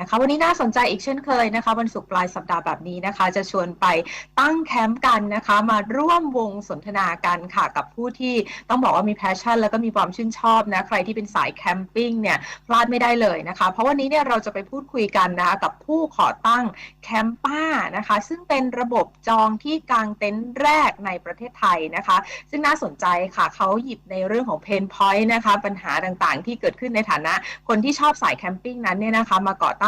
นะคะ วันนี้น่าสนใจอีกเช่นเคยนะคะ วันศุกร์ปลายสัปดาห์แบบนี้นะคะ จะชวนไปตั้งแคมป์กันนะคะ มาร่วมวงสนทนากันค่ะกับผู้ที่ต้องบอกว่ามีแพชชั่น แล้วก็มีความชื่นชอบนะใครที่เป็นสายแคมปิ้งเนี่ยพลาดไม่ได้เลยนะคะ เพราะวันนี้เนี่ยเราจะไปพูดคุยกันนะคะกับผู้ขอตั้งแคมป้านะคะ ซึ่งเป็นระบบจองที่กางเต็นท์แรกในประเทศไทยนะคะ ซึ่งน่าสนใจค่ะเขาหยิบในเรื่องของเพนพอยต์นะคะ ปัญหาต่างๆ ที่เกิดขึ้นในฐานะ คนที่ชอบสายแคมปิ้งนั้นเนี่ยนะคะมาก่อตั้ง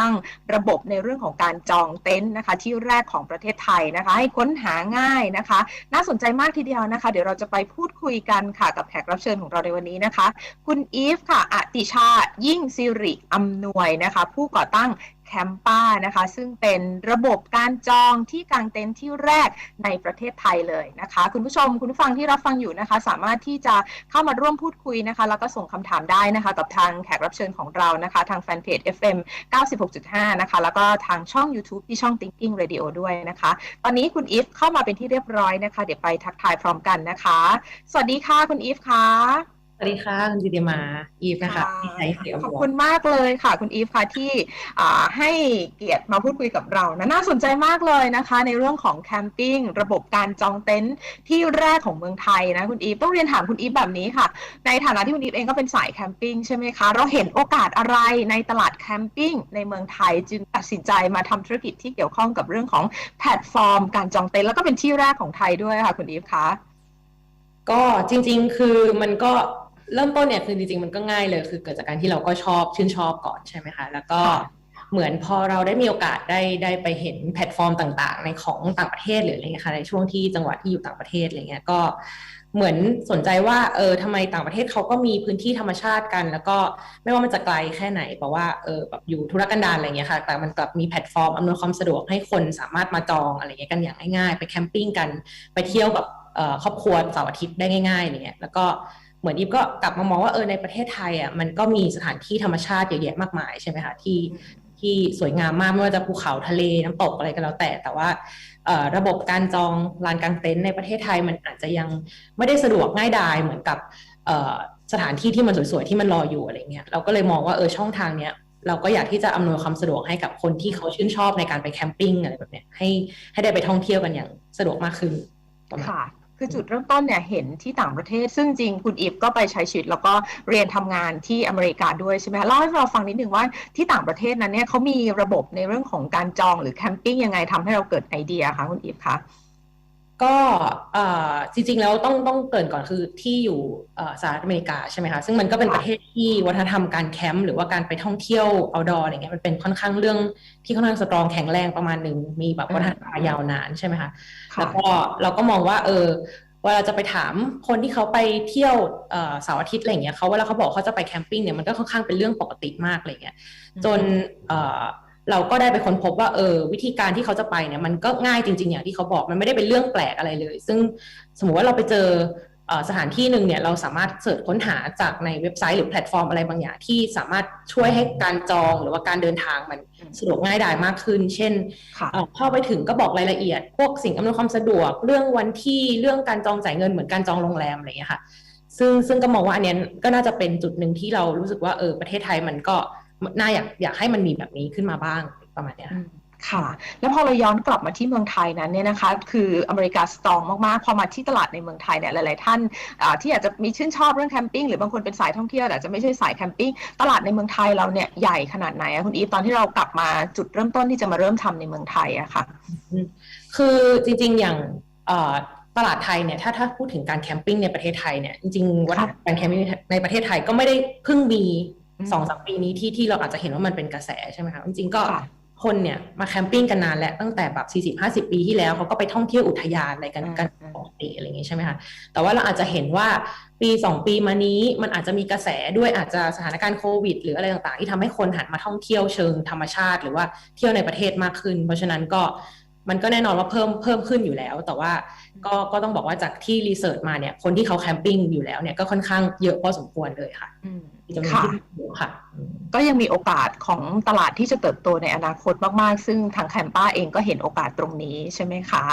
ระบบในเรื่องของการจองเต็นท์นะคะที่แรกของประเทศไทยนะคะ ให้ค้นหาง่ายนะคะ น่าสนใจมากทีเดียวนะคะ เดี๋ยวเราจะไปพูดคุยกันค่ะกับแขกรับเชิญของเราในวันนี้นะคะ คุณอีฟค่ะอติชา ยิ่งสิริอำนวยนะคะ ผู้ก่อตั้ง แคมป้านะคะ ซึ่งเป็นระบบการจองที่กางเต็นท์ที่แรกในประเทศไทยเลยนะคะ คุณผู้ชมคุณผู้ฟังที่รับฟังอยู่นะคะ สามารถที่จะเข้ามาร่วมพูดคุยนะคะ แล้วก็ส่งคำถามได้นะคะ กับทางแขกรับเชิญของเรานะคะ ทางแฟนเพจ FM 96.5 นะคะ แล้วก็ทางช่อง YouTube ที่ช่อง Thinking Radio ด้วยนะคะ ตอนนี้คุณอีฟเข้ามาเป็นที่เรียบร้อยนะคะ เดี๋ยวไปทักทายพร้อมกันนะคะ สวัสดีค่ะคุณอีฟค่ะ วัสดีค่ะ คุณจิติมา อีฟนะคะที่ใช้เสียงขอบคุณมากเลยค่ะ คุณอีฟค่ะที่อ่าให้เกียรติมาพูดคุยกับเรานะน่าสนใจมากเลยนะคะ ในเรื่องของแคมปิ้งระบบการจองเต็นท์ที่แรกของเมืองไทยนะคุณอีฟต้องเรียนถามคุณอีฟแบบนี้ค่ะ ในฐานะที่คุณอีฟเองก็เป็นสายแคมปิ้งใช่ไหมคะ เราเห็นโอกาสอะไรในตลาดแคมปิ้งในเมืองไทย จึงตัดสินใจมาทำธุรกิจที่เกี่ยวข้องกับเรื่องของแพลตฟอร์ม การจองเต็นท์แล้วก็เป็นที่แรกของไทยด้วยค่ะ คุณอีฟคะก็จริง ๆ คือมันก็ เริ่มต้นเนี่ยคือจริงๆมันก็ง่ายเลย คือเกิดจากการที่เราก็ชอบชื่นชอบก่อนใช่ไหมคะแล้วก็ค่ะเหมือนพอเราได้มีโอกาสได้ได้ไปเห็นแพลตฟอร์มต่าง ๆ ในของต่างประเทศหรืออะไรเงี้ยค่ะในช่วงที่จังหวัดที่อยู่ต่างประเทศอะไรเงี้ยก็เหมือนสนใจว่าเออทำไมต่างประเทศเขาก็มีพื้นที่ธรรมชาติกัน แล้วก็ไม่ว่ามันจะไกลแค่ไหนเพราะว่าเออแบบอยู่ธุรกันดารอะไรเงี้ยค่ะ แต่มันกลับมีแพลตฟอร์มอำนวยความสะดวกให้คนสามารถมาจองอะไรเงี้ยกันอย่างง่ายๆ ไปแคมปิ้งกันไปเที่ยวกับเอ่อครอบครัวเสาร์อาทิตย์ได้ง่ายๆอะไรเงี้ยแล้วก็ เหมือนอีฟก็กลับมามองว่าเออในประเทศไทยอะมันก็มีสถานที่ธรรมชาติเยอะแยะมากมายใช่ไหมคะที่ที่สวยงามมากไม่ว่าจะภูเขาทะเลน้ำตกอะไรก็แล้วแต่ แต่ว่าระบบการจองลานกางเต็นท์ในประเทศไทยมันอาจจะยังไม่ได้สะดวกง่ายดายเหมือนกับสถานที่ที่มันสวยๆที่มันรออยู่อะไรเงี้ยเราก็เลยมองว่าเออช่องทางเนี้ยเราก็อยากที่จะอำนวยความสะดวกให้กับคนที่เขาชื่นชอบในการไปแคมปิ้งอะไรแบบเนี้ยให้ให้ได้ไปท่องเที่ยวกันอย่างสะดวกมากขึ้นประมาณ คือจุดเริ่มต้นเนี่ยเห็นที่ต่างประเทศ ซึ่งจริงคุณอีฟก็ไปใช้ชีวิตแล้วก็เรียนทำงานที่อเมริกาด้วยใช่ไหมคะเล่าให้เราฟังนิดนึงว่าที่ต่างประเทศนั้นเนี่ยเขามีระบบในเรื่องของการจองหรือแคมปิ้งยังไงทำให้เราเกิดไอเดียคะคุณอีฟคะ ก็เอ่อจริงๆแล้วต้องต้องเกริ่นก่อนคือที่อยู่เอ่อสหรัฐอเมริกาใช่ไหมคะซึ่งมันก็เป็นประเทศที่วัฒนธรรมการแคมป์หรือว่าการไปท่องเที่ยว outdoor อะไรเงี้ยมันเป็นค่อนข้างเรื่องที่ค่อนข้างสตรองแข็งแรงประมาณหนึ่งมีแบบวัฒนธรรมมายาวนานใช่ไหมคะค่ะแล้วก็เราก็มองว่า เออเวลาจะไปถามคนที่เขาไปเที่ยวเอ่อเสาร์อาทิตย์อะไรเงี้ยเขาเวลาเขาบอกเขาจะไปแคมปิ้งเนี่ยมันก็ค่อนข้างเป็นเรื่องปกติมากอะไรเงี้ยจน เอ่อเราก็ได้ไปค้นพบว่าเออวิธีการที่เขาจะไปเนี่ยมันก็ง่ายจริง ๆ อย่างที่เขาบอกมันไม่ได้เป็นเรื่องแปลกอะไรเลย ซึ่งสมมุติว่าเราไปเจอเอ่อสถานที่หนึ่งเนี่ยเราสามารถเสิร์ชค้นหาจากในเว็บไซต์หรือแพลตฟอร์มอะไรบางอย่างที่สามารถช่วยให้การจองหรือว่าการเดินทางมันสะดวกง่ายดายมากขึ้น เช่นค่ะเอ่อเข้าไปถึงก็บอกรายละเอียด พวกสิ่งอำนวยความสะดวก เรื่องวันที่เรื่องการจองจ่ายเงินเหมือนการจองโรงแรมอะไรอย่างเงี้ยค่ะ ซึ่งซึ่งก็มองว่าอันเนี้ยก็น่าจะเป็นจุดหนึ่งที่เรารู้สึกว่าเออประเทศไทยมันก็ น่าอยากอยากให้มันมีแบบนี้ขึ้นมาบ้างประมาณเนี้ยอืค่ะมค่ะ แล้วพอเราย้อนกลับมาที่เมืองไทยนั้นเนี่ยนะคะ คืออเมริกาสตรองมากๆ พอมาที่ตลาดในเมืองไทยเนี่ยหลายๆท่านอ่าที่อาจจะมีชื่นชอบเรื่องแคมปิ้งหรือบางคนเป็นสายท่องเที่ยวแต่อาจจะไม่ใช่สายแคมปิ้งตลาดในเมืองไทยเราเนี่ยใหญ่ขนาดไหนอะคุณอีฟตอนที่เรากลับมาจุดเริ่มต้นที่จะมาเริ่มทำในเมืองไทยอะค่ะ คือจริงๆอย่างเอ่อตลาดไทยเนี่ยถ้าถ้าพูดถึงการแคมปิ้งในประเทศไทยเนี่ยจริงๆวัฒนธรรมการแคมปิ้งในประเทศไทยก็ไม่ได้เพิ่งมีอืม สองสามปีนี้ที่ที่เราอาจจะเห็นว่ามันเป็นกระแสใช่ไหมคะจริงๆก็ค่ะคนเนี่ยมาแคมปิ้งกันนานแล้วตั้งแต่แบบ40-50ปีที่แล้วเขาก็ไปท่องเที่ยวอุทยานอะไรกันอืมกันอืมปกติอะไรอย่างงี้ใช่ไหมคะแต่ว่าเราอาจจะเห็นว่าปี2ปีมานี้มันอาจจะมีกระแสด้วยอาจจะสถานการณ์โควิด หรืออะไรต่างๆ ที่ทำให้คนหันมาท่องเที่ยวเชิงธรรมชาติ หรือว่าเที่ยวในประเทศมากขึ้น เพราะฉะนั้นก็มันก็แน่นอนว่าเพิ่มเพิ่มขึ้นอยู่แล้ว แต่ว่าก็ก็ต้องบอกว่าจากที่รีเสิร์ชมาเนี่ยคนที่เขาแคมปิ้งอยู่แล้วเนี่ยก็ค่อนข้างเยอะพอสมควรเลยค่ะอืม จำนวนค่ะที่สูงค่ะ ก็ยังมีโอกาสของตลาดที่จะเติบโตในอนาคตมากๆ ซึ่งทางแคมป้าเองก็เห็นโอกาสตรงนี้ใช่ไหมคะ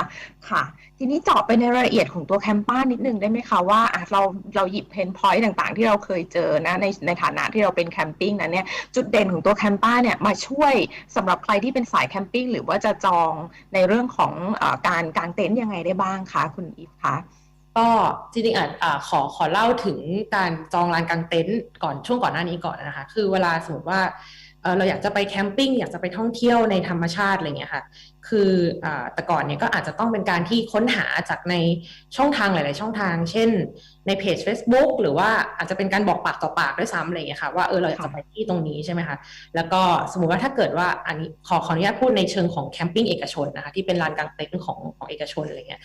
ค่ะ ทีนี้เจาะไปในรายละเอียดของตัวแคมป้านิดนึงได้ไหมคะว่าเราเราหยิบเพนพอยต์ต่างๆ ที่เราเคยเจอนะในในฐานะที่เราเป็นแคมปิ้งนั้นเนี่ยจุดเด่นของตัวแคมป้าเนี่ยมาช่วยสำหรับใครที่เป็นสายแคมปิ้งหรือว่าจะจองในเรื่องของอการกางเต็นท์ยังไงได้บ้างคะคุณอีฟคะ ก็จริงๆอะขอขอเล่าถึงการจองลานกางเต็นท์ก่อนช่วงก่อนหน้านี้ก่อนนะคะ คือเวลาสมมติว่าเราอยากจะไปแคมปิ้งอยากจะไปท่องเที่ยวในธรรมชาติอะไรเงี้ยค่ะ คืออแต่ก่อนเนี่ยก็อาจจะต้องเป็นการที่ค้นหาจากในช่องทางหลาย ๆ ช่องทาง เช่น ในเพจ Facebook หรือว่าอาจจะเป็นการบอกปากต่อปากด้วยซ้ำอะไรเงี้ยค่ะว่าเออเราอยากจะไปที่ตรงนี้ใช่ไหมคะ แล้วก็สมมุติว่าถ้าเกิดว่าอันนี้ขอขออนุญาตพูดในเชิงของแคมปิ้งเอกชนนะคะที่เป็นลานกางเต็นท์ของของเอกชนอะไรเงี้ย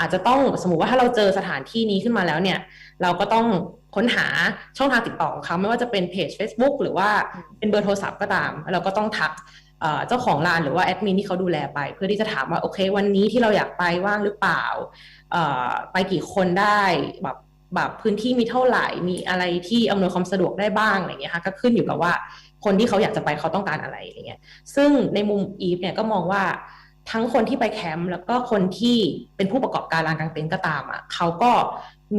อาจจะต้องสมมุติว่าถ้าเราเจอสถานที่นี้ขึ้นมาแล้วเนี่ย เราก็ต้องค้นหาช่องทางติดต่อของเขาไม่ว่าจะเป็นเพจ Facebook หรือว่าเป็นเบอร์โทรศัพท์ก็ตาม เราก็ต้องทักเจ้าของร้านหรือว่าแอดมินที่เขาดูแลไป เพื่อที่จะถามว่าโอเค วันนี้ที่เราอยากไปว่างหรือเปล่า ไปกี่คนได้แบบแบบพื้นที่มีเท่าไหร่มีอะไรที่อำนวยความสะดวกได้บ้างอะไรเงี้ยค่ะก็ขึ้นอยู่กับว่าคนที่เขาอยากจะไปเขาต้องการอะไรอะไรเงี้ยซึ่งในมุมอีฟเนี่ยก็มองว่า ทั้งคนที่ไปแคมป์แล้วก็คนที่เป็นผู้ประกอบการลานกางเต็นท์ก็ตามอะเขาก็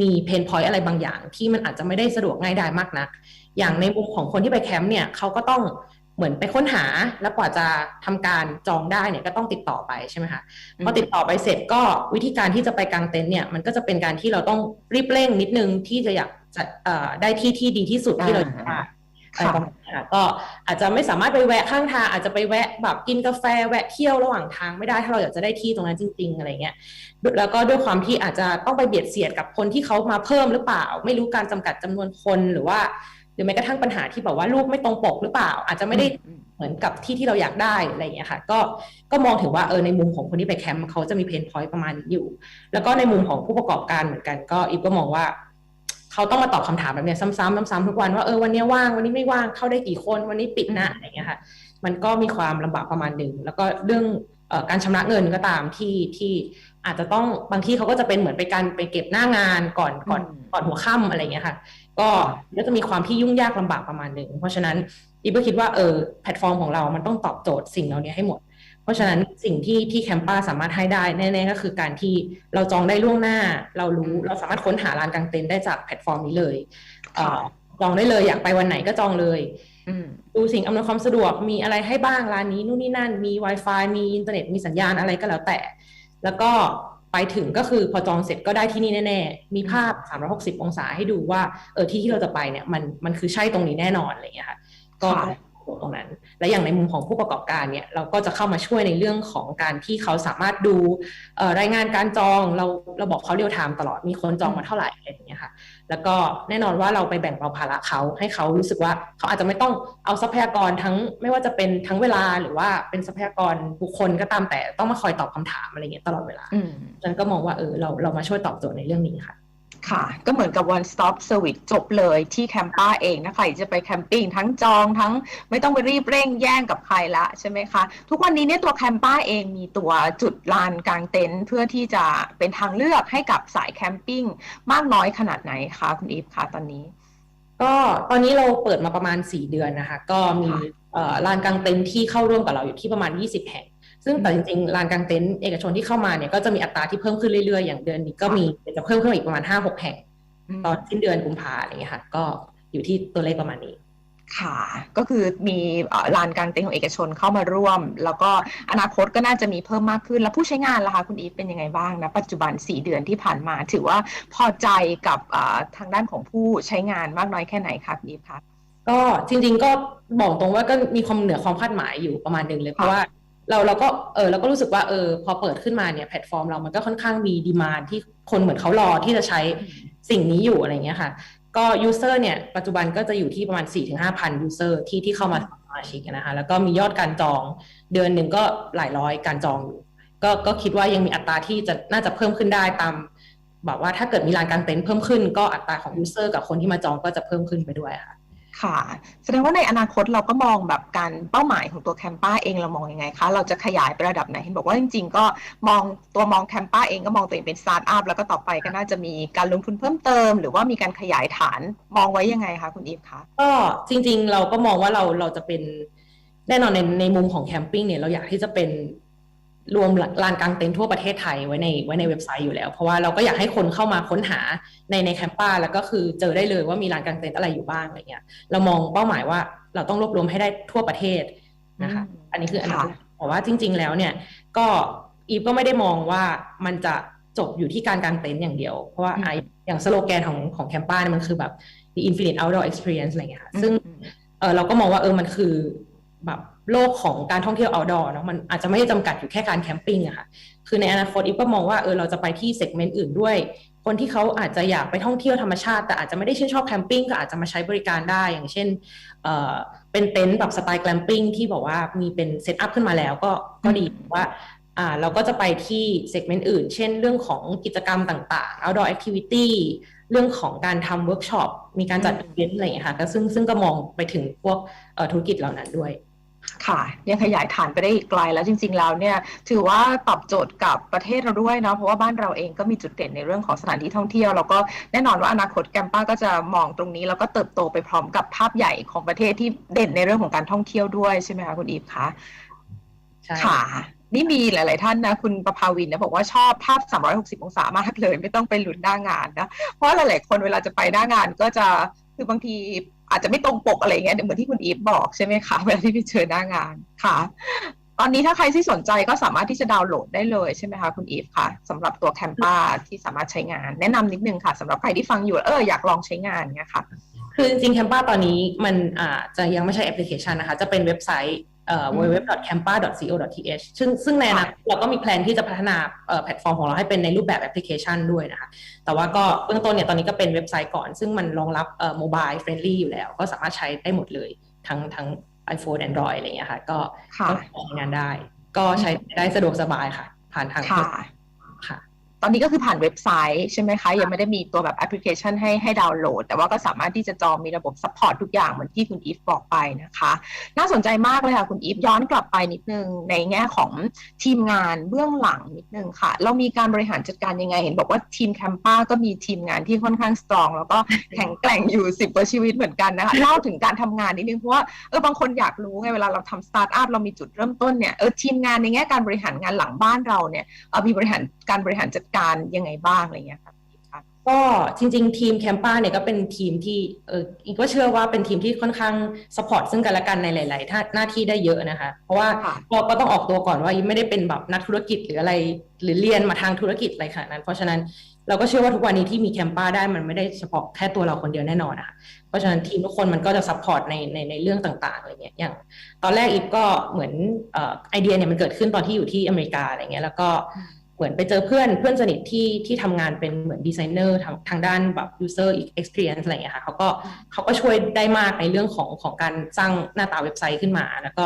มีเพนพอยต์อะไรบางอย่าง ที่มันอาจจะไม่ได้สะดวกง่ายดายมากนัก อย่างในมุมของคนที่ไปแคมป์เนี่ยเขาก็ต้องเหมือนไปค้นหาแล้วกว่าจะทำการจองได้เนี่ยก็ต้องติดต่อไปใช่ไหมคะพอติดต่อไปเสร็จก็วิธีการที่จะไปกางเต็นท์เนี่ยมันก็จะเป็นการที่เราต้องรีบเร่งนิดนึงที่จะอยากจะเอ่อได้ที่ที่ดีที่สุดที่เราอยากได้ อะไรประมาณนี้ก็อาจจะไม่สามารถไปแวะข้างทางอาจจะไปแวะแบบกินกาแฟแวะเที่ยวระหว่างทางไม่ได้ถ้าเราอยากจะได้ที่ตรงนั้นจริง ๆ อะไรเงี้ยแล้วก็ด้วยความที่อาจจะต้องไปเบียดเสียดกับคนที่เขามาเพิ่มหรือเปล่า ไม่รู้การจำกัดจำนวนคนหรือว่า หรือแม้กระทั่งปัญหาที่แบบว่ารูปไม่ตรงปกหรือเปล่า อาจจะไม่ได้เหมือนกับที่ที่เราอยากได้อะไรอย่างเงี้ยค่ะ ก็ก็มองถึงว่าเออในมุมของคนที่ไปแคมป์เขาจะมีเพนพอยต์ประมาณนี้อยู่ แล้วก็ในมุมของผู้ประกอบการเหมือนกันก็อีฟก็มองว่า เขาต้องมาตอบคำถามแบบเนี้ยซ้ำๆซ้ำๆทุกวันว่าเออวันนี้ว่างวันนี้ไม่ว่างเข้าได้กี่คนวันนี้ปิดนะอะไรอย่างเงี้ยค่ะ มันก็มีความลำบากประมาณหนึ่งแล้วก็เรื่องเอ่อการชำระเงินก็ตามที่ที่อาจจะต้องบางที่เขาก็จะเป็นเหมือนไปการไปเก็บหน้างานก่อนก่อนอืมก่อนหัวค่ำอะไรอย่างเงี้ยค่ะ ก็ก็จะมีความที่ยุ่งยากลำบากประมาณหนึ่งเพราะฉะนั้นอีฟก็คิดว่าเออแพลตฟอร์มของเรามันต้องตอบโจทย์สิ่งเหล่านี้ให้หมด เพราะฉะนั้นสิ่งที่ที่แคมป้าสามารถให้ได้แน่ๆก็คือการที่เราจองได้ล่วงหน้า เรารู้อืมเราสามารถค้นหาลานกางเต็นท์ได้จากแพลตฟอร์มนี้เลยเอ่ค่ะอจองได้เลยอยากไปวันไหนก็จองเลยอืมดูสิ่งอำนวยความสะดวกมีอะไรให้บ้างร้านนี้นู่นนี่นั่น มี Wi-Fi มีอินเทอร์เน็ตมีสัญญาณอะไรก็แล้วแต่ แล้วก็ไปถึงก็คือพอจองเสร็จก็ได้ที่นี่แน่ ๆ มีภาพ 360 องศาให้ดูว่าเออที่ที่เราจะไปเนี่ยมันมันคือใช่ตรงนี้แน่นอนอะไรอย่างเงี้ยค่ะก็ค่ะ ตรงนั้น และอย่างในมุมของผู้ประกอบการเนี่ยเราก็จะเข้ามาช่วยในเรื่องของการที่เขาสามารถดูเอ่อรายงานการจองเราเราบอกเขาเรียลไทม์ตลอดมีคนจองมาเท่าไหร่อะไรอย่างเงี้ยค่ะแล้วก็แน่นอนว่าเราไปแบ่งเบาภาระเขาให้เขารู้สึกว่าเขาอาจจะไม่ต้องเอาทรัพยากรทั้งไม่ว่าจะเป็นทั้งเวลาหรือว่าเป็นทรัพยากรบุคคลก็ตามแต่ต้องมาคอยตอบคำถามอะไรเงี้ยตลอดเวลาอืมฉันก็มองว่าเออเราเรามาช่วยตอบโจทย์ในเรื่องนี้ค่ะ ค่ะ ก็เหมือนกับ one stop service จบเลยที่แคมป้าเองนะใครจะไปแคมปิ้งทั้งจองทั้งไม่ต้องไปรีบเร่งแย่งกับใครละใช่ไหมคะ ทุกวันนี้เนี่ยตัวแคมป้าเองมีตัวจุดลานกลางเต็นท์เพื่อที่จะเป็นทางเลือกให้กับสายแคมปิ้งมากน้อยขนาดไหนคะคุณอีฟคะตอนนี้ ก็ตอนนี้เราเปิดมาประมาณ 4 เดือนนะคะ ก็มีลานกลางเต็นท์ที่เข้าร่วมกับเราอยู่ที่ประมาณ 20 แห่ง ซึ่งแต่จริงๆลานกลางเต็นท์เอกชนที่เข้ามาเนี่ยก็จะมีอัตราที่เพิ่มขึ้นเรื่อยๆ อย่างเดือนนี้ก็มีจะเพิ่มขึ้นมาอีกประมาณ5-6แห่ง ตอนสิ้นเดือนกุมภาอะไรอย่างเงี้ยค่ะ ก็อยู่ที่ตัวเลขประมาณนี้ค่ะ ก็คือมีเอ่อลานกลางเต็นท์ของเอกชนเข้ามาร่วม แล้วก็อนาคตก็น่าจะมีเพิ่มมากขึ้น แล้วผู้ใช้งานล่ะคะคุณอีฟเป็นยังไงบ้างนะ ปัจจุบัน 4 เดือนที่ผ่านมา ถือว่าพอใจกับเอ่อทางด้านของผู้ใช้งานมากน้อยแค่ไหนคะคุณอีฟคะก็จริงๆก็บอกตรงว่าก็มีความเหนือความคาดหมายอยู่ประมาณหนึ่งเลยเพราะว่า เราเราก็เออเราก็รู้สึกว่าเออพอเปิดขึ้นมาเนี่ยแพลตฟอร์มเรามันก็ค่อนข้างมีดีมานที่คนเหมือนเขารอที่จะใช้สิ่งนี้อยู่อะไรเงี้ยค่ะ ก็ยูเซอร์เนี่ยปัจจุบันก็จะอยู่ที่ประมาณ 4-5,000ยูเซอร์ที่ที่เข้ามาสมาชิกนะคะแล้วก็มียอดการจองเดือนหนึ่งก็หลายร้อยการจองอยู่ก็ก็คิดว่ายังมีอัตราที่จะน่าจะเพิ่มขึ้นได้ตามแบบว่าถ้าเกิดมีลานกางเต็นท์เพิ่มขึ้น ก็อัตราของยูเซอร์กับคนที่มาจองก็จะเพิ่มขึ้นไปด้วยค่ะ ค่ะ แสดงว่าในอนาคตเราก็มองแบบการเป้าหมายของตัวแคมป้าเองเรามองยังไงคะ เราจะขยายไประดับไหนเห็นบอกว่าจริงๆ ก็มองตัวมองแคมป้าเองก็มองตัวเองเป็นสตาร์ทอัพแล้วก็ต่อไปก็น่าจะมีการลงทุนเพิ่มเติม หรือว่ามีการขยายฐานมองไว้ยังไงคะคุณอีฟคะก็จริงๆ เราก็มองว่าเราเราจะเป็นแน่นอนในในมุมของแคมปิ้งเนี่ยเราอยากที่จะเป็น รวมลานกลางเต็นท์ทั่วประเทศไทยไว้ในไว้ในเว็บไซต์อยู่แล้ว เพราะว่าเราก็อยากให้คนเข้ามาค้นหาในในแคมป้าแล้วก็คือเจอได้เลยว่ามีลานกลางเต็นท์อะไรอยู่บ้างอะไรเงี้ยเรามองเป้าหมายว่าเราต้องรวบรวมให้ได้ทั่วประเทศนะคะอืมอันนี้คืออนาคตค่ะแต่ว่าจริง ๆ แล้วเนี่ยก็อีฟก็ไม่ได้มองว่ามันจะจบอยู่ที่การกางเต็นท์อย่างเดียว เพราะว่าไออย่างสโลแกนของของแคมป้าเนี่ยมันคือแบบ the infinite outdoor experience อะไรเงี้ยค่ะซึ่งอืมเออเราก็มองว่าเออมันคือแบบ โลกของการท่องเที่ยว outdoor เนาะมันอาจจะไม่ได้จำกัดอยู่แค่การแคมปิ้งอะค่ะคือในอนาคตอีฟก็มองว่าเออเราจะไปที่เซกเมนต์อื่นด้วย คนที่เขาอาจจะอยากไปท่องเที่ยวธรรมชาติ แต่อาจจะไม่ได้ชื่นชอบแคมปิ้งก็อาจจะมาใช้บริการได้ อย่างเช่นเออเป็นเต็นท์แบบสไตล์แกลมปิ้งที่บอกว่ามีเป็นเซตอัพขึ้นมาแล้วก็ก็ดีอืมว่าอ่าเราก็จะไปที่เซกเมนต์อื่น เช่นเรื่องของกิจกรรมต่างๆ outdoor activity เรื่องของการทำเวิร์กช็อปมีการจัดอีเวนต์อะไรอย่างเงี้ยค่ะก็ซึ่งซึ่งก็มองไปถึงพวกธุรกิจเหล่านั้นด้วย ค่ะ ยังขยายฐานไปได้อีกไกลแล้วจริง ๆ แล้วเนี่ยถือว่าตอบโจทย์กับประเทศเราด้วยเนาะเพราะว่าบ้านเราเองก็มีจุดเด่นในเรื่องของสถานที่ท่องเที่ยวแล้วก็แน่นอนว่าอนาคตแกมป้าก็จะมองตรงนี้แล้วก็เติบโตไปพร้อมกับภาพใหญ่ของประเทศที่เด่นในเรื่องของการท่องเที่ยวด้วยใช่ไหมคะคุณอีฟคะใช่ค่ะนี่มีหลาย ๆ ท่านนะ คุณประภาวินนะบอกว่าชอบภาพ 360 องศามากเลย ไม่ต้องไปหลุนหน้างานนะ เพราะหลาย ๆ คนเวลาจะไปหน้างานก็จะคือบางที อาจจะไม่ตรงปกอะไรเงี้ยเหมือนที่คุณอีฟบอกใช่ไหมคะเวลาที่ไปเจอหน้างานค่ะ ตอนนี้ถ้าใครที่สนใจก็สามารถที่จะดาวน์โหลดได้เลยใช่ไหมคะคุณอีฟค่ะสำหรับตัวแคมป้าที่สามารถใช้งาน แนะนำนิดนึงค่ะสำหรับใครที่ฟังอยู่เอออยากลองใช้งานเงี้ยค่ะคือจริงๆแคมป้าตอนนี้มันอาจจะยังไม่ใช่แอปพลิเคชันนะคะ จะเป็นเว็บไซต์ www.campa.co.th ซึ่งซึ่งในอนาคตเราก็มีแพลนที่จะพัฒนาเอ่อแพลตฟอร์มของเราให้เป็นในรูปแบบแอปพลิเคชันด้วยนะคะ แต่ว่าก็เบื้องต้นเนี่ยตอนนี้ก็เป็นเว็บไซต์ก่อน ซึ่งมันรองรับเอ่อโมบายเฟรนลี่อยู่แล้ว ก็สามารถใช้ได้หมดเลยทั้งทั้ง iPhone Android อะไรอย่างเงี้ยค่ะ ก็ค่ะก็ใช้งานได้ ก็ใช้ได้สะดวกสบายค่ะ ผ่านทางค่ะค่ะ ตอนนี้ก็คือผ่านเว็บไซต์ใช่ไหมคะ ยังไม่ได้มีตัวแบบแอปพลิเคชันให้ให้ดาวน์โหลด แต่ว่าก็สามารถที่จะจองมีระบบซัพพอร์ตทุกอย่างเหมือนที่คุณอีฟบอกไปนะคะ น่าสนใจมากเลยค่ะคุณอีฟย้อนกลับไปนิดนึงในแง่ของทีมงานเบื้องหลังนิดนึงค่ะ เรามีการบริหารจัดการยังไง เห็นบอกว่าทีมแคมป้าก็มีทีมงานที่ค่อนข้างสตรอง แล้วก็แข็งแกร่งอยู่สิบกว่าชีวิตเหมือนกันนะคะเล่าถึงการทำงานนิดนึงเพราะว่าเออบางคนอยากรู้ไงเวลาเราทำสตาร์ทอัพเรามีจุดเริ่มต้นเนี่ยเออทีมงานในแง่การบริหารงานหลังบ้านเราเนี่ยเอ่อมีบริหารการบริหารจัดการยังไงบ้างอะไรเงี้ยค่ะก็จริง ๆ ทีมแคมป้าเนี่ยก็เป็นทีมที่เอออีกก็เชื่อว่าเป็นทีมที่ค่อนข้างสปอร์ตซึ่งกันและกันในหลายๆท่าหน้าที่ได้เยอะนะคะ เพราะว่าค่ะเราก็ต้องออกตัวก่อนว่าอีไม่ได้เป็นแบบนักธุรกิจหรืออะไร หรือเรียนมาทางธุรกิจอะไรขนาดนั้น เพราะฉะนั้นเราก็เชื่อว่าทุกวันนี้ที่มีแคมป้าได้มันไม่ได้เฉพาะแค่ตัวเราคนเดียวแน่นอนนะคะเพราะฉะนั้นทีมทุกคนมันก็จะซัพพอร์ตในในในเรื่องต่างๆอะไรเงี้ยอย่างตอนแรกอีฟก็เหมือนเอ่อไอเดียเนี่ยมันเกิดขึ้นตอนที่อยู่ที่อเมริกาอะไรเงี้ยแล้วก็ เหมือนไปเจอเพื่อนเพื่อนสนิทที่ที่ทำงานเป็นเหมือนดีไซเนอร์ทางทางด้านแบบ user experience อะไรอย่างเงี้ยค่ะเขาก็เขาก็ช่วยได้มากในเรื่องของของการสร้างหน้าตาเว็บไซต์ขึ้นมา แล้วก็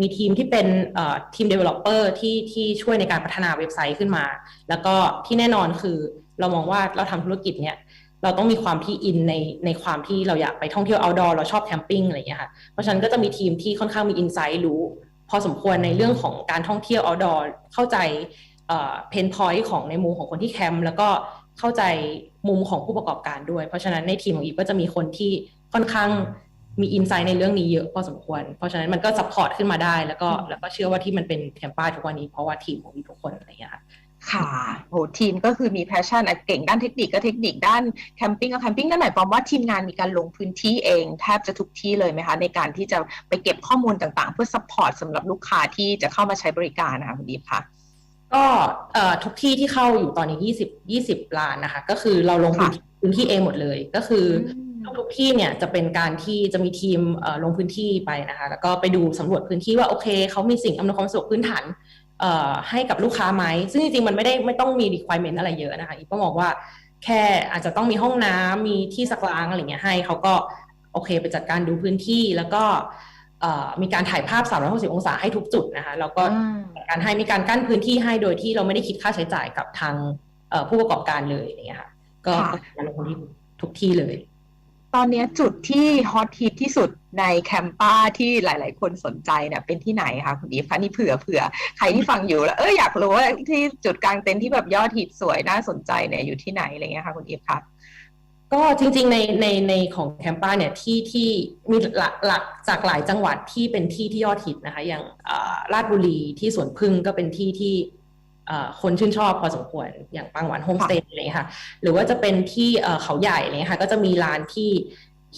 มีทีมที่เป็นเอ่อทีม developer ที่ที่ช่วยในการพัฒนาเว็บไซต์ขึ้นมา แล้วก็ที่แน่นอนคือเรามองว่าเราทำธุรกิจเนี่ยเราต้องมีความที่อินในในความที่เราอยากไปท่องเที่ยว outdoor เราชอบแคมปิ้งอะไรอย่างเงี้ยค่ะเพราะฉะนั้นก็จะมีทีมที่ค่อนข้างมีอินไซต์รู้ พอสมควรในเรื่องของการท่องเที่ยว outdoor เข้าใจ เพนพอยต์ของในมุมของคนที่แคมป์แล้วก็เข้าใจมุมของผู้ประกอบการด้วย เพราะฉะนั้นในทีมของอีฟก็จะมีคนที่ค่อนข้างมีอินไซต์ในเรื่องนี้เยอะพอสมควร เพราะฉะนั้นมันก็ซัพพอร์ตขึ้นมาได้ แล้วก็อืมแล้วก็เชื่อว่าที่มันเป็นแคมป้าทุกวันนี้เพราะว่าทีมของอีฟทุกคนอะไรอย่างเงี้ยค่ะค่ะโหทีมก็คือมีแพชชั่นเก่งด้านเทคนิคก็เทคนิคด้านแคมปิ้งก็แคมปิ้งนั่นหมายความว่าทีมงานมีการลงพื้นที่เองแทบจะทุกที่เลยไหมคะ ในการที่จะไปเก็บข้อมูลต่างๆ เพื่อซัพพอร์ตสำหรับลูกค้าที่จะเข้ามาใช้บริการนะคะคุณดีฟคะ ก็เอ่อทุกที่ที่เข้าอยู่ตอนนี้ 20 20ล้านนะคะ ก็คือเราลงพื้นที่พื้นที่เองหมดเลย ก็คืออทุกๆที่เนี่ยจะเป็นการที่จะมีทีมเอ่อลงพื้นที่ไปนะคะ แล้วก็ไปดูสำรวจพื้นที่ว่าโอเคเขามีสิ่งอำนวยความสะดวกพื้นฐานเอ่อให้กับลูกค้าไหมซึ่งจริงๆ มันไม่ได้ไม่ต้องมี requirement อะไรเยอะนะคะอีกก็มองว่าแค่อาจจะต้องมีห้องน้ำมีที่สักล้างอะไรเงี้ยให้เขาก็โอเคไปจัดการดูพื้นที่แล้วก็เอ่อ มีการถ่ายภาพ 360 องศาให้ทุกจุดนะคะ แล้วก็อืมการให้มีการกั้นพื้นที่ให้โดยที่เราไม่ได้คิดค่าใช้จ่ายกับทางเอ่อผู้ประกอบการเลยอย่างเงี้ยค่ะ ก็ค่ะก็การลงทุนที่ทุกที่เลยตตอนเนี้ยจุดที่ฮอตฮิตที่สุดในแคมป้าที่หลาย ๆ คนสนใจเนี่ยเป็นที่ไหนคะคุณอีฟคะนี่เผื่อเผื่อใครที่ฟังอยู่แล้วเอออยากรู้ว่าที่จุดกลางเต็นท์ที่แบบยอดฮิตสวยน่าสนใจเนี่ยอยู่ที่ไหนอะไรเงี้ยค่ะคุณอีฟคะ ก็จริงๆในในในของแคมป้าเนี่ยที่ที่มีหลักหลักจากหลายจังหวัดที่เป็นที่ที่ยอดฮิตนะคะ อย่างอ่าราชบุรีที่สวนพึ่งก็เป็นที่ที่คนชื่นชอบพอสมควรอย่างปางหวานโฮมสเตย์อะไรอย่างเงี้ยค่ะ หรือว่าจะเป็นที่เขาใหญ่เงี้ยค่ะก็จะมีร้านที่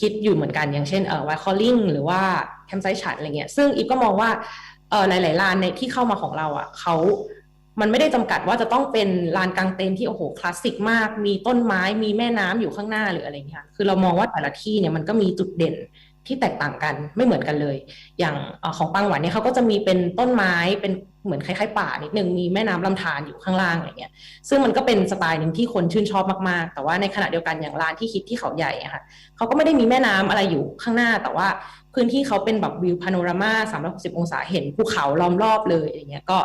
คิดอยู่เหมือนกันอย่างเช่นเอ่อวายคอลลิงหรือว่าแคมไซต์ฉันอะไรเงี้ยซึ่งอีฟก็มองว่าเอ่อหลายๆร้านในที่เข้ามาของเราอะเขา มันไม่ได้จำกัดว่าจะต้องเป็นลานกลางเต็นท์ที่โอ้โหคลาสสิกมาก มีต้นไม้มีแม่น้ำอยู่ข้างหน้าหรืออะไรเงี้ยคือเรามองว่าแต่ละที่เนี่ยมันก็มีจุดเด่นที่แตกต่างกันไม่เหมือนกันเลย อย่างอของปังหวันเนี่ยเขาก็จะมีเป็นต้นไม้เป็นเหมือนคล้ายๆป่านิดนึงมีแม่น้ำลำธารอยู่ข้างล่างอะไรเงี้ยซึ่งมันก็เป็นสไตล์หนึ่งที่คนชื่นชอบมากๆ แต่ว่าในขณะเดียวกันอย่างร้านที่คิดที่เขาใหญ่อะค่ะเขาก็ไม่ได้มีแม่น้ำอะไรอยู่ข้างหน้า แต่ว่าพื้นที่เขาเป็นแบบวิวพาโนรามา360องศาเห็นภูเขาล้อมรอบเลยอย่างเงี้ยก็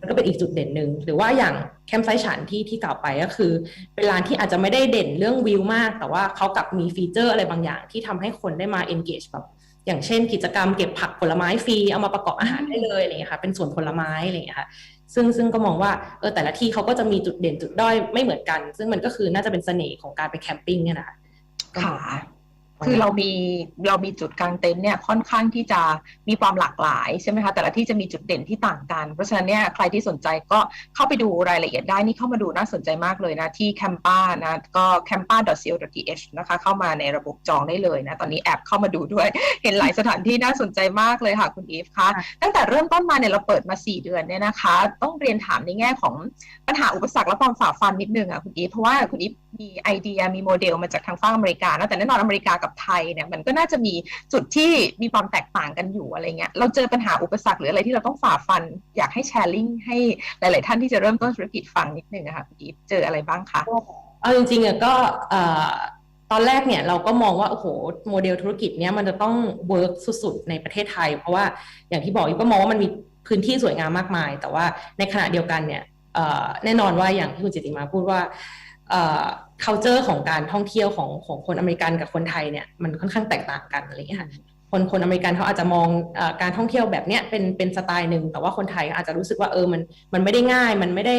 มันก็เป็นอีกจุดเด่นหนึ่งหรือว่าอย่างแคมป์ไซต์ฉันที่ที่กล่าวไปก็คือ เป็นร้านที่อาจจะไม่ได้เด่นเรื่องวิวมาก แต่ว่าเขากลับมีฟีเจอร์อะไรบางอย่างที่ทำให้คนได้มา engage แบบ อย่างเช่นกิจกรรมเก็บผักผลไม้ฟรีเอามาประกอบอาหารได้เลยอะไรเงี้ยค่ะเป็นสวนผลไม้อะไรอย่างเงี้ยค่ะซึ่งซึ่งก็มองว่าเออแต่ละที่เขาก็จะมีจุดเด่นจุดด้อยไม่เหมือนกัน ซึ่งมันก็คือน่าจะเป็นเสน่ห์ของการไปแคมปิ้งเนี่ยนะคะค่ะ คือเรามีเรามีจุดกลางเต็นท์เนี่ยค่อนข้างที่จะมีความหลากหลายใช่ไหมคะแต่ละที่จะมีจุดเด่นที่ต่างกัน เพราะฉะนั้นเนี่ยใครที่สนใจก็เข้าไปดูรายละเอียดได้นี่เข้ามาดูน่าสนใจมากเลยนะที่แคมป้านะก็ campa.co.th นะคะเข้ามาในระบบจองได้เลยนะตอนนี้แอบเข้ามาดูด้วย เห็นหลายสถานที่น่าสนใจมากเลยค่ะคุณอีฟคะค่ะตั้งแต่เริ่มต้นมาเนี่ยเราเปิดมา 4 เดือนเนี่ยนะคะ ต้องเรียนถามในแง่ของปัญหาอุปสรรคและความฝ่าฟันนิดนึงอะคุณอีฟเพราะว่าคุณอีฟมีไอเดียมีโมเดลมาจากทางฝั่งอเมริกานะแต่แน่นอนอเมริกากับไทยเนี่ยมันก็น่าจะมีจุดที่มีความแตกต่างกันอยู่อะไรเงี้ยเราเจอปัญหาอุปสรรคหรืออะไรที่เราต้องฝ่าฟัน อยากให้แชร์ลิงก์ให้หลาย ๆ ท่านที่จะเริ่มต้นธุรกิจฟังนิดนึงนะคะอีฟเจออะไรบ้างคะเอาจริงๆอะก็ตอนแรกเนี่ยเราก็มองว่า โอ้โห โมเดลธุรกิจเนี้ยมันจะต้องเวิร์กสุด ๆ ในประเทศไทย เพราะว่าอย่างที่บอกอีกก็มองว่ามันมีพื้นที่สวยงามมากมาย แต่ว่าในขณะเดียวกันเนี่ยแน่นอนว่าอย่างที่คุณจิติมาพูดว่า culture ของการท่องเที่ยวของของคนอเมริกันกับคนไทยเนี่ยมันค่อนข้างแตกต่างกันอะไรอย่างเงี้ยค่ะคนคนอเมริกันเขาอาจจะมองเออการท่องเที่ยวแบบเนี้ยเป็นเป็นสไตล์หนึ่งแต่ว่าคนไทยอาจจะรู้สึกว่าเออมันมันไม่ได้ง่าย มันไม่ได้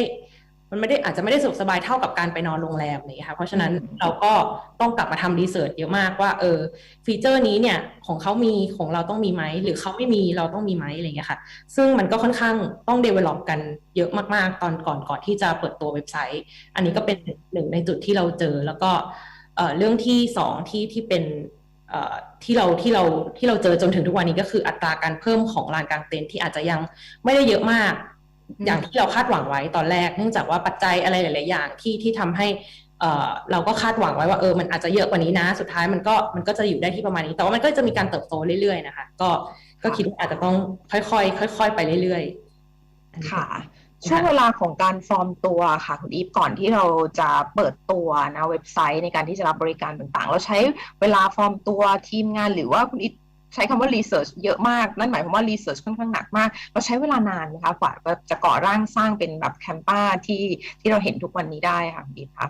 มันไม่ได้อาจจะไม่ได้สะดวกสบายเท่ากับการไปนอนโรงแรมอะไรอย่างเงี้ยค่ะเพราะฉะนั้นเราก็ต้องกลับมาทำรีเสิร์ชเยอะมากว่าเออฟีเจอร์นี้เนี่ยของเขามีของเราต้องมีไหมหรือเขาไม่มีเราต้องมีไหมอะไรอย่างเงี้ยค่ะ ซึ่งมันก็ค่อนข้างต้อง develop กันเยอะมากๆ ตอนก่อนก่อนที่จะเปิดตัวเว็บไซต์ อันนี้ก็เป็นหนึ่งในจุดที่เราเจอ แล้วก็เอ่อเรื่องที่สองที่ที่เป็นเอ่อที่เราที่เราที่เราเจอจนถึงทุกวันนี้ก็คืออัตราการเพิ่มของลานกลางเต็นท์ที่อาจจะยังไม่ได้เยอะมาก อย่างที่เราคาดหวังไว้ตอนแรก เนื่องจากว่าปัจจัยอะไรหลาย ๆ อย่างที่ที่ทำให้เอ่อเราก็คาดหวังไว้ว่าเออมันอาจจะเยอะกว่านี้นะ สุดท้ายมันก็มันก็จะอยู่ได้ที่ประมาณนี้ แต่ว่ามันก็จะมีการเติบโตเรื่อย ๆ นะคะ ก็ก็คิดว่าอาจจะต้องค่อยๆค่อย ๆ ไปเรื่อยๆอันนี้ค่ะช่วงเวลาของการฟอร์มตัวค่ะคุณอีฟก่อนที่เราจะเปิดตัวนะเว็บไซต์ในการที่จะรับบริการต่างๆ เราใช้เวลาฟอร์มตัวทีมงานหรือว่าคุณอีฟ ใช้คำว่ารีเสิร์ชเยอะมาก นั่นหมายความว่ารีเสิร์ชค่อนข้างหนักมาก เราใช้เวลานานไหมคะกว่าจะก่อร่างสร้างเป็นแบบแคมป้าที่ที่เราเห็นทุกวันนี้ได้ค่ะคุณอีฟคะ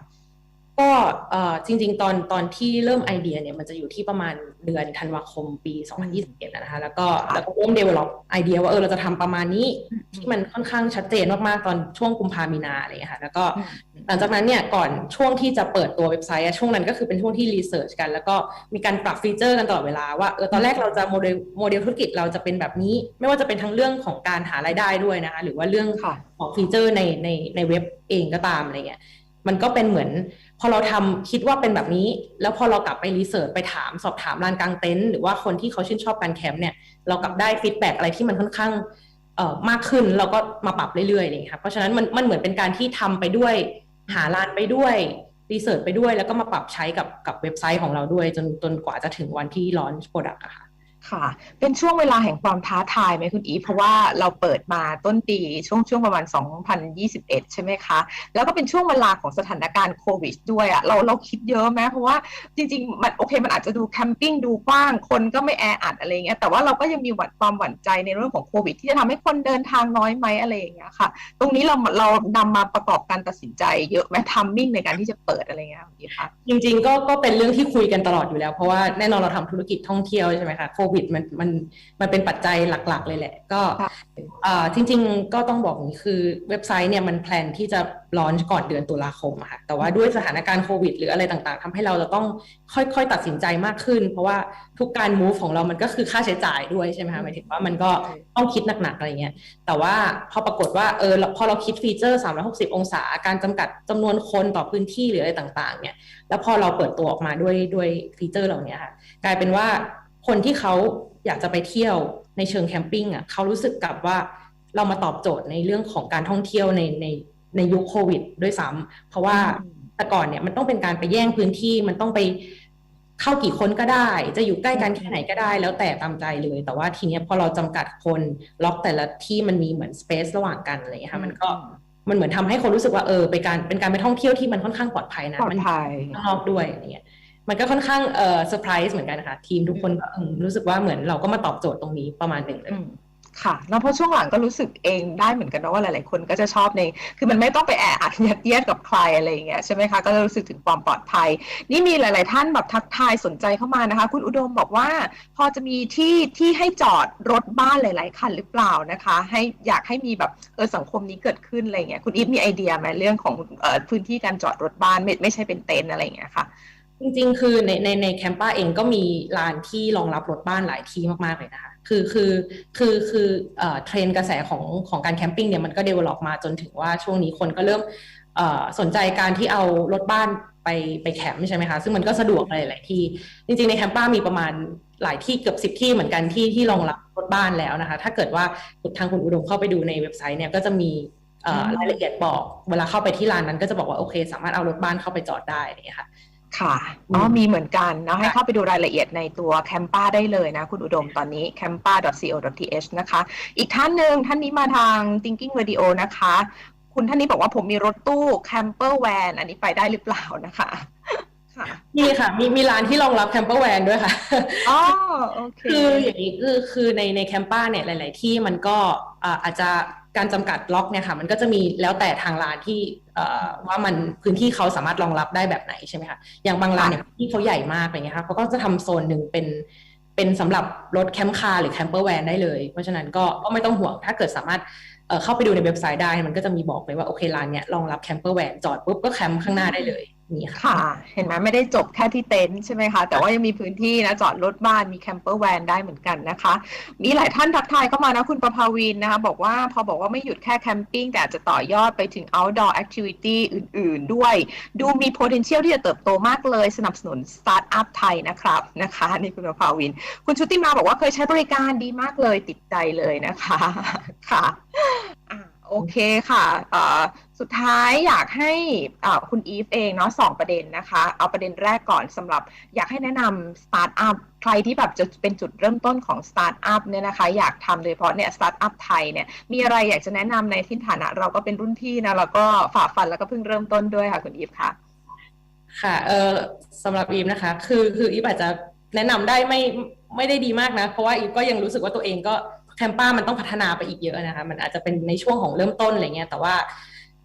ก็เอ่อจริง ๆ ตอนตอนที่เริ่มไอเดียเนี่ยมันจะอยู่ที่ประมาณเดือนธันวาคมปี 2021นะคะแล้วก็ค่ะแล้วก็เริ่ม develop ไอเดียว่าเออเราจะทำประมาณนี้อืมที่มันค่อนข้างชัดเจนมากๆตอนช่วงกุมภามีนาอะไรอย่างเงี้ยค่ะแล้วก็อืมห ลังจากนั้นเนี่ยก่อนช่วงที่จะเปิดตัวเว็บไซต์อะช่วงนั้นก็คือเป็นช่วงที่รีเสิร์ชกัน แล้วก็มีการปรับฟีเจอร์กันตลอดเวลาว่าเออตอนแรกเราจะโมเดลโมเดลธุรกิจเราจะเป็นแบบนี้ ไม่ว่าจะเป็นทั้งเรื่องของการหารายได้ด้วยนะคะหรือว่าเรื่องค่ะของฟีเจอร์ในในในเว็บเองก็ตามอะไรเงี้ยมันก็เป็นเหมือน พอเราทำคิดว่าเป็นแบบนี้ แล้วพอเรากลับไปรีเสิร์ชไปถามสอบถามลานกลางเต็นท์หรือว่าคนที่เขาชื่นชอบการแคมป์เนี่ยเรากลับได้ฟีดแบ็กอะไรที่มันค่อนข้างเอ่อมากขึ้นเราก็มาปรับเรื่อยๆเลยค่ะเพราะฉะนั้นมันมันเหมือนเป็นการที่ทำไปด้วย หาลานไปด้วยรีเสิร์ชไปด้วย แล้วก็มาปรับใช้กับกับเว็บไซต์ของเราด้วย จนจนกว่าจะถึงวันที่ลอนช์โปรดักต์อะค่ะ ค่ะ เป็นช่วงเวลาแห่งความท้าทายไหมคุณอีเพราะว่าเราเปิดมาต้นปีช่วงช่วงประมาณ 2021 ใช่ไหมคะ แล้วก็เป็นช่วงเวลาของสถานการณ์โควิดด้วยอะเราเราคิดเยอะไหมเพราะว่าจริง ๆ มันโอเคมันอาจจะดูแคมปิ้งดูกว้าง คนก็ไม่แออัดอะไรเงี้ยแต่ว่าเราก็ยังมีหวั่นความหวั่นใจในเรื่องของโควิด ที่จะทำให้คนเดินทางน้อยไหมอะไรอย่างเงี้ยค่ะ ตรงนี้เราเรานำมาประกอบการตัดสินใจเยอะไหมทัมมิ่งในการที่จะเปิดอะไรเงี้ยคุณอีคะจริง ๆ ก็ก็เป็นเรื่องที่คุยกันตลอดอยู่แล้ว เพราะว่าแน่นอนเราทำธุรกิจท่องเที่ยวใช่ไหมคะโควิดมันมันมันเป็นปัจจัยหลัก ๆ เลยแหละ ก็ค่ะอ่าจริง ๆ ก็ต้องบอกอย่างนี้คือเว็บไซต์เนี่ยมันแพลนที่จะลอนก่อนเดือนตุลาคมอะค่ะแต่ว่าด้วยสถานการณ์โควิด หรืออะไรต่างๆทำให้เราจะต้องค่อยๆตัดสินใจมากขึ้น เพราะว่าทุกการ move ของเรามันก็คือค่าใช้จ่ายด้วยใช่ไหมคะหมายถึงว่ามันก็ต้องคิดหนักๆอะไรเงี้ยแต่ว่าพอปรากฏว่าเออพอเราคิดฟีเจอร์ 360 องศา การจำกัดจำนวนคนต่อพื้นที่หรืออะไรต่างๆเนี่ยแล้วพอเราเปิดตัวออกมาด้วยด้วยฟีเจอร์เหล่านี้ค่ะกลายเป็นว่า คนที่เขาอยากจะไปเที่ยวในเชิงแคมปิ้งอะเขารู้สึกกับว่าเรามาตอบโจทย์ในเรื่องของการท่องเที่ยวในในในยุคโควิดด้วยซ้ำเพราะว่าแต่ก่อนเนี่ยมันต้องเป็นการไปแย่งพื้นที่มันต้องไปเข้ากี่คนก็ได้ จะอยู่ใกล้กันแค่ไหนก็ได้ แล้วแต่ตามใจเลย แต่ว่าทีเนี้ยพอเราจำกัดคนล็อกแต่ละที่มันมีเหมือนสเปซระหว่างกันอะไรอย่างเงี้ยค่ะมันก็มันเหมือนทำให้คนรู้สึกว่าเออเป็นการเป็นการไปท่องเที่ยวที่มันค่อนข้างปลอดภัยนะปลอดมันภัยข้างนอกด้วยอะไรเงี้ย มันก็ค่อนข้างเออเซอร์ไพรส์เหมือนกันนะคะทีมทุกคนก็รู้สึกว่าเหมือนเราก็มาตอบโจทย์ตรงนี้ประมาณหนึ่งเลยค่ะแล้วพราะช่วงหลังก็รู้สึกเองได้เหมือนกันนะว่าหลาย ๆ คนก็จะชอบใน คือมันไม่ต้องไปแอบอัดยัดเยียดกับใครอะไรอย่างเงี้ยใช่ไหมคะ ก็จะรู้สึกถึงความปลอดภัย นี่มีหลาย ๆ ท่านแบบทักทายสนใจเข้ามานะคะ คุณอุดมบอกว่า พอจะมีที่ที่ให้จอดรถบ้านหลาย ๆ คันหรือเปล่านะคะ ให้อยากให้มีแบบเออสังคมนี้เกิดขึ้นอะไรเงี้ยคุณอีฟมีไอเดียไหมเรื่องของเออพื้นที่การจอดรถบ้านไม่ไม่ใช่เป็นเต็นท์อะไรอย่างเงี้ยค่ะ จริงๆ คือในในในแคมป้าเองก็มีลานที่รองรับรถบ้านหลายที่มากๆเลยนะคะ คือคือคือคือเอ่อเทรนกระแสของของการแคมปิ้งเนี่ยมันก็เดเวล็อปมาจนถึงว่าช่วงนี้คนก็เริ่มเอ่อสนใจการที่เอารถบ้านไปไปแคมป์ใช่ไหมคะ ซึ่งมันก็สะดวกหลายที่ จริงๆ ในแคมป้ามีประมาณหลายที่เกือบสิบที่เหมือนกันที่ที่รองรับรถบ้านแล้วนะคะ ถ้าเกิดว่าทางคุณอุดมเข้าไปดูในเว็บไซต์เนี่ยก็จะมีรายละเอียดบอก เวลาเข้าไปที่ลานนั้นก็จะบอกว่าโอเค สามารถเอารถบ้านเข้าไปจอดได้อะไรอย่ค่ะ ค่ะอ๋ออืมมีเหมือนกันเนาะให้ค่ะเข้าไปดูรายละเอียดในตัวแคมป้าได้เลยนะ คุณอุดมตอนนี้ campa.co.th นะคะ อีกท่านหนึ่งท่านนี้มาทาง thinking radio นะคะ คุณท่านนี้บอกว่าผมมีรถตู้ camper van อันนี้ไปได้หรือเปล่านะคะค่ะมีค่ะมีมีร้านที่รองรับแคมเปอร์แวนด้วยค่ะอ๋อโอเคคืออย่างนี้คือคือในในแคมป้าเนี่ยหลาย ๆ ที่มันก็อ่าอาจจะ การจำกัดล็อกเนี่ยค่ะ มันก็จะมีแล้วแต่ทางร้านที่เอ่อว่ามันพื้นที่เขาสามารถรองรับได้แบบไหนใช่ไหมคะอย่างบางร้านเนี่ยที่เขาใหญ่มากอะไรเงี้ยค่ะเขาก็จะทำโซนหนึ่งเป็นเป็นสำหรับรถแคมป์คาร์หรือแคมเปอร์แวนได้เลย เพราะฉะนั้นก็ก็ไม่ต้องห่วงถ้าเกิดสามารถเอ่อเข้าไปดูในเว็บไซต์ได้ มันก็จะมีบอกเลยว่าโอเคร้านเนี้ยรองรับแคมเปอร์แวนจอดปุ๊บก็แคมป์ข้างหน้าได้เลย นี่ค่ะคะเห็นไหมไม่ได้จบแค่ที่เต็นท์ใช่ไหมคะ แต่ว่ายังมีพื้นที่นะ จอดรถบ้านมีแคมเปอร์แวนได้เหมือนกันนะคะ มีหลายท่านทักทายเข้ามานะคุณประภาวินนะคะ บอกว่าพอบอกว่าไม่หยุดแค่แคมปิ้งแต่อาจจะต่อยอดไปถึง outdoor activity อื่น ๆ ด้วย ดูมี potential ที่จะเติบโตมากเลยสนับสนุนสตาร์ทอัพไทยนะครับนะคะนี่คุณประภาวิน คุณชุติมาบอกว่าเคยใช้บริการดีมากเลยติดใจเลยนะคะค่ะ โอเคค่ะสุดท้ายอยากให้คุณอีฟเองเนาะสองประเด็นนะคะ เอาประเด็นแรกก่อนสำหรับอยากให้แนะนำสตาร์ทอัพใครที่แบบจะเป็นจุดเริ่มต้นของสตาร์ทอัพเนี่ยนะคะ อยากทำโดยเฉพาะเนี่ยสตาร์ทอัพไทยเนี่ยมีอะไรอยากจะแนะนำในที่ฐานะ เราก็เป็นรุ่นพี่นะแล้วก็ฝ่าฟันแล้วก็เพิ่งเริ่มต้นด้วยค่ะคุณอีฟค่ะค่ะเออสำหรับอีฟนะคะ คือคืออีฟอาจจะแนะนำได้ไม่ไม่ได้ดีมากนะ เพราะว่าอีฟก็ยังรู้สึกว่าตัวเองก็ แคมป้ามันต้องพัฒนาไปอีกเยอะนะคะ มันอาจจะเป็นในช่วงของเริ่มต้นอะไรเงี้ย แต่ว่า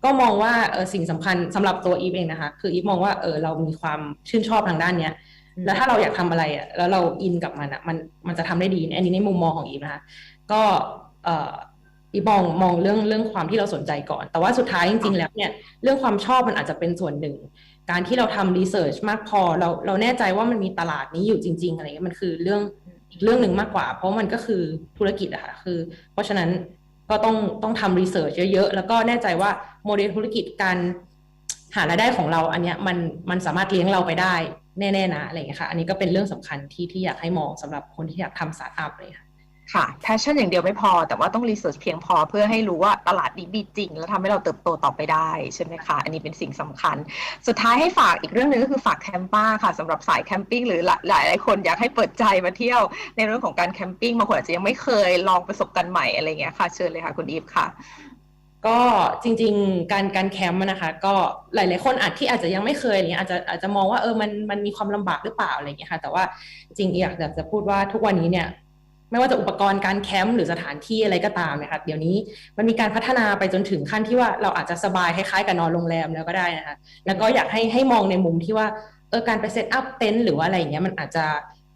ก็มองว่าเออสิ่งสำคัญสำหรับตัวอีฟเองนะคะ คืออีฟมองว่าเออเรามีความชื่นชอบทางด้านเนี้ย แล้วถ้าเราอยากทำอะไรอะแล้วเราอินกับมันอะมันมันจะทำได้ดีอันนี้ในมุมมองของอีฟนะคะ ก็เอออีฟมองมองเรื่องเรื่องความที่เราสนใจก่อน แต่ว่าสุดท้ายจริงๆแล้วเนี่ยเรื่องความชอบมันอาจจะเป็นส่วนหนึ่ง การที่เราทำรีเสิร์ชมากพอเราเราแน่ใจว่ามันมีตลาดนี้อยู่จริง ๆ อะไรเงี้ยมันคือเรื่อง อีกเรื่องหนึ่งมากกว่า เพราะมันก็คือธุรกิจอะค่ะคือ เพราะฉะนั้นก็ต้องต้องทำรีเสิร์ชเยอะๆ แล้วก็แน่ใจว่าโมเดลธุรกิจการหารายได้ของเราอันเนี้ยมันมันสามารถเลี้ยงเราไปได้แน่ๆนะอะไรเงี้ยค่ะ อันนี้ก็เป็นเรื่องสำคัญที่ที่อยากให้มองสำหรับคนที่อยากทำสตาร์ทอัพเลยค่ะ ค่ะ passion อย่างเดียวไม่พอ แต่ว่าต้อง research เพียงพอเพื่อให้รู้ว่าตลาดนี้มีจริง แล้วทำให้เราเติบโตต่อไปได้ใช่ไหมคะ อันนี้เป็นสิ่งสำคัญ สุดท้ายให้ฝากอีกเรื่องหนึ่งก็คือฝากแคมป้าค่ะสำหรับสายแคมปิ้งหรือหลายหลายคนอยากให้เปิดใจมาเที่ยวในเรื่องของการแคมปิ้งบางคนอาจจะยังไม่เคยลองประสบการณ์ใหม่อะไรเงี้ยค่ะเชิญเลยค่ะคุณอีฟค่ะก็จริงๆ การการแคมป์นะคะ ก็หลาย ๆ คนอาจที่อาจจะยังไม่เคยอะไรเงี้ยอาจจะอาจจะมองว่าเออมันมันมีความลำบากหรือเปล่าอะไรเงี้ยค่ะ แต่ว่าจริงๆอยากอยากจะพูดว่าทุกวันนี้เนี่ย ไม่ว่าจะอุปกรณ์การแคมป์หรือสถานที่อะไรก็ตามนะคะเดี๋ยวนี้มันมีการพัฒนาไปจนถึงขั้นที่ว่าเราอาจจะสบายคล้ายๆกับนอนโรงแรมแล้วก็ได้นะคะแล้วก็อยากให้ให้มองในมุมที่ว่าเออการไปเซตอัพเต็นท์หรือว่าอะไรอย่างเงี้ยมันอาจจะ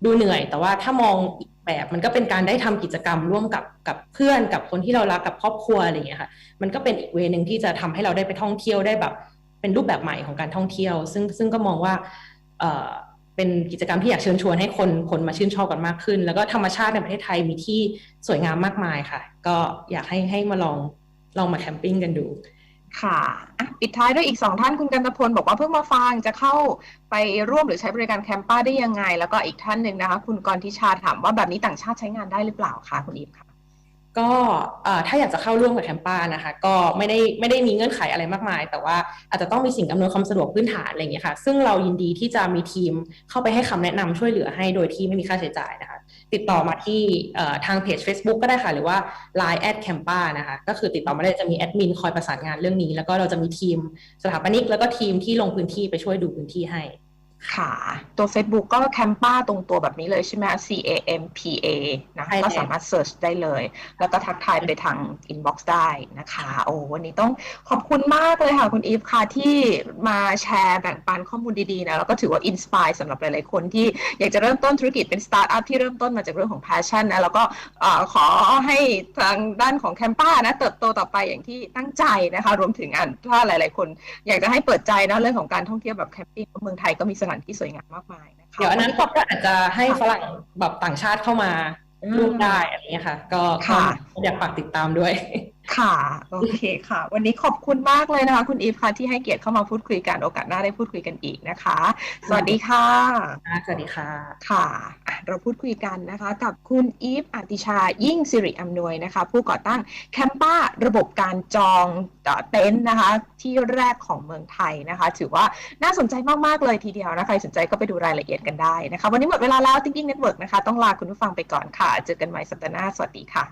ดูเหนื่อย แต่ว่าถ้ามองอีกแบบมันก็เป็นการได้ทำกิจกรรมร่วมกับกับเพื่อนกับคนที่เรารักกับครอบครัวอะไรอย่างเงี้ยค่ะมันก็เป็นอีกเวนึงที่จะทำให้เราได้ไปท่องเที่ยวได้แบบ เป็นรูปแบบใหม่ของการท่องเที่ยว ซึ่งซึ่งก็มองว่า เป็นกิจกรรมที่อยากเชิญชวนให้คนคนมาชื่นชอบกันมากขึ้น แล้วก็ธรรมชาติในประเทศไทยมีที่สวยงามมากมายค่ะ ก็อยากให้ให้มาลองลองมาแคมปิ้งกันดูค่ะอะปิดท้ายด้วยอีกสองท่านคุณกันตพลบอกว่าเพิ่งมาฟังจะเข้าไปร่วมหรือใช้บริการแคมป้าได้ยังไง แล้วก็อีกท่านหนึ่งนะคะ คุณกรทิชาถามว่าแบบนี้ต่างชาติใช้งานได้หรือเปล่าคะคุณอีฟค่ะ ก็ถ้าอยากจะเข้าร่วมกับแคมป้านะคะ ก็ไม่ได้ไม่ได้มีเงื่อนไขอะไรมากมาย แต่ว่าอาจจะต้องมีสิ่งอำนวยความสะดวกพื้นฐานอะไรอย่างเงี้ยค่ะ ซึ่งเรายินดีที่จะมีทีมเข้าไปให้คำแนะนำช่วยเหลือให้โดยที่ไม่มีค่าใช้จ่ายนะคะ ติดต่อมาที่ทางเพจ Facebook ก็ได้ค่ะ หรือว่า Line แอดแคมป้านะคะ ก็คือติดต่อมาได้จะมีแอดมินคอยประสานงานเรื่องนี้ แล้วก็เราจะมีทีมสถาปนิกแล้วก็ทีมที่ลงพื้นที่ไปช่วยดูพื้นที่ให้ ค่ะ ตัว Facebook ก็แคมป้าตรงตัวแบบนี้เลยใช่ไหม C A M P A นะ ใช่แล้วก็สามารถเ e ิร์ชได้เลย แล้วก็ทักทายไปทาง inbox ได้นะคะ โอ้วันนี้ต้องขอบคุณมากเลยค่ะ คุณอีฟค่ะ ที่มาแชร์แบ่งปันข้อมูลดี ๆ นะ แล้วก็ถือว่าอินสปายสำหรับหลาย ๆ คนที่อยากจะเริ่มต้นธุรกิจเป็นสตาร์ทอัพที่เริ่มต้นมาจากเรื่องของ passion นะ แล้วก็เอ่อขอให้ทางด้านของแคมป้านะ เติบโตต่อไปอย่างที่ตั้งใจนะคะ รวมถึงอะถ้าหลาย ๆ คน อยากจะให้เปิดใจนะเรื่องของการท่องเที่ยวแบบแคมปิ้งเมืองไทยก็มีสถานที่สวยงามมากมายนะคะ เดี๋ยวอนาคตก็อาจจะให้ฝรั่งแบบต่างชาติเข้ามาร่วมได้อะไรอย่างเงี้ยค่ะ ก็ก็ค่ะอยากฝากติดตามด้วย ค่ะ โอเคค่ะ วันนี้ขอบคุณมากเลยนะคะ คุณอีฟค่ะที่ให้เกียรติเข้ามาพูดคุยกันโอกาสหน้าได้พูดคุยกันอีกนะคะ สวัสดีค่ะ สวัสดีค่ะ ค่ะอะเราพูดคุยกันนะคะ กับคุณอีฟอาติชายิ่งสิริอำนวยนะคะ ผู้ก่อตั้งแคมป้าระบบการจองเอ่อเต็นท์นะคะ ที่แรกของเมืองไทยนะคะ ถือว่าน่าสนใจมาก ๆ เลยทีเดียวนะใครสนใจก็ไปดูรายละเอียดกันได้นะคะ วันนี้หมดเวลาแล้ว Thinking Network นะคะ ต้องลาคุณผู้ฟังไปก่อนค่ะ เจอกันใหม่สัปดาห์หน้าสวัสดีค่ะ